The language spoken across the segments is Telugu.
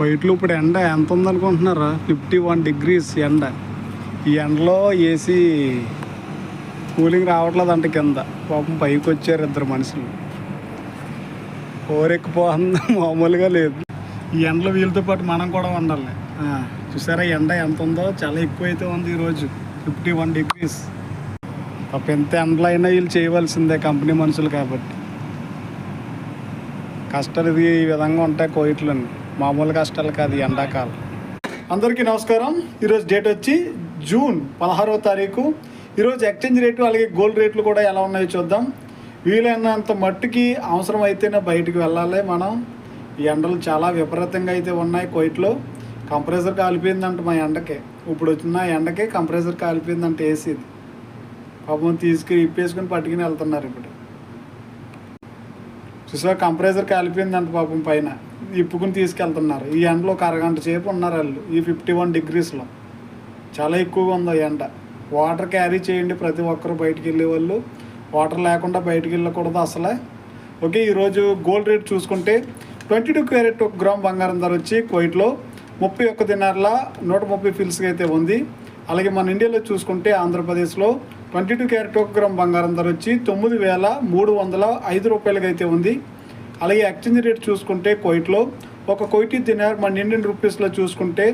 బయటలో ఇప్పుడు ఎండ ఎంత ఉందనుకుంటున్నారా ఫిఫ్టీ వన్ డిగ్రీస్ ఎండ. ఈ ఎండలో ఏసీ కూలింగ్ రావట్లేదు అంట కింద. పాపం పైకి వచ్చారు ఇద్దరు మనుషులు. ఓరెక్కిపోతుంది మామూలుగా లేదు. ఈ ఎండలో వీళ్ళతో పాటు మనం కూడా ఉండాలి. చూసారా ఎండ ఎంత ఉందో చాలా ఎక్కువ అయితే ఉంది ఈరోజు. Fifty one degrees. పాపం ఎంత ఎండలో అయినా వీళ్ళు చేయవలసిందే కంపెనీ మనుషులు కాబట్టి. కష్టాలు ఇది ఈ విధంగా ఉంటాయి కోయిట్లని మామూలు కష్టాలు కాదు ఎండాకాలం. అందరికీ నమస్కారం. ఈరోజు డేట్ వచ్చి జూన్ పదహారవ తారీఖు. ఈరోజు ఎక్స్చేంజ్ రేటు అలాగే గోల్డ్ రేట్లు కూడా ఎలా ఉన్నాయో చూద్దాం. వీలైనంత మట్టుకి అవసరం అయితేనే బయటికి వెళ్ళాలి మనం. ఈ ఎండలు చాలా విపరీతంగా అయితే ఉన్నాయి కోయిట్లో. కంప్రెసర్ కాలిపోయిందంట మా ఎండకే. ఇప్పుడు వచ్చిన ఎండకే కంప్రెసర్ కాలిపోయిందంట ఏసీది. పాపం తీసుకుని ఇప్పేసుకుని పట్టుకుని వెళ్తున్నారు ఇప్పుడు. చూసా కంప్రెసర్ కాలిపోయిందంట పాపం పైన. ఇప్పుకుని తీసుకెళ్తున్నారు. ఈ ఎండలో ఒక అరగంట సేపు ఉన్నారు వాళ్ళు ఈ ఫిఫ్టీ వన్ డిగ్రీస్లో చాలా ఎక్కువగా ఉంది ఎండ. వాటర్ క్యారీ చేయండి ప్రతి ఒక్కరు బయటికి వెళ్ళే వాళ్ళు. వాటర్ లేకుండా బయటికి వెళ్ళకూడదు అసలే. ఓకే ఈరోజు గోల్డ్ రేట్ చూసుకుంటే ట్వంటీ టూ క్యారెట్ ఒక గ్రామ్ బంగారం ధర వచ్చి కోయిట్లో ముప్పై ఒక్క దినార్ల నూట ముప్పై ఫిల్స్గా అయితే ఉంది. అలాగే మన ఇండియాలో చూసుకుంటే ఆంధ్రప్రదేశ్లో ట్వంటీ టూ క్యారెట్ ఒక గ్రామ్ బంగారం ధర వచ్చి తొమ్మిది వేల మూడు వందల ఐదు రూపాయలకైతే అయితే ఉంది. అలాగే ఎక్స్చేంజ్ రేట్ చూసుకుంటే కోయిట్లో ఒక కోయిటీ దినార్ మన ఇండియన్ రూపీస్లో చూసుకుంటే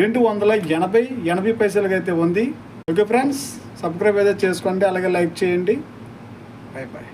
రెండు వందల ఎనభై ఎనభై పైసలకైతే ఉంది. ఓకే ఫ్రెండ్స్ సబ్స్క్రైబ్ అయితే చేసుకోండి అలాగే లైక్ చేయండి. Bye bye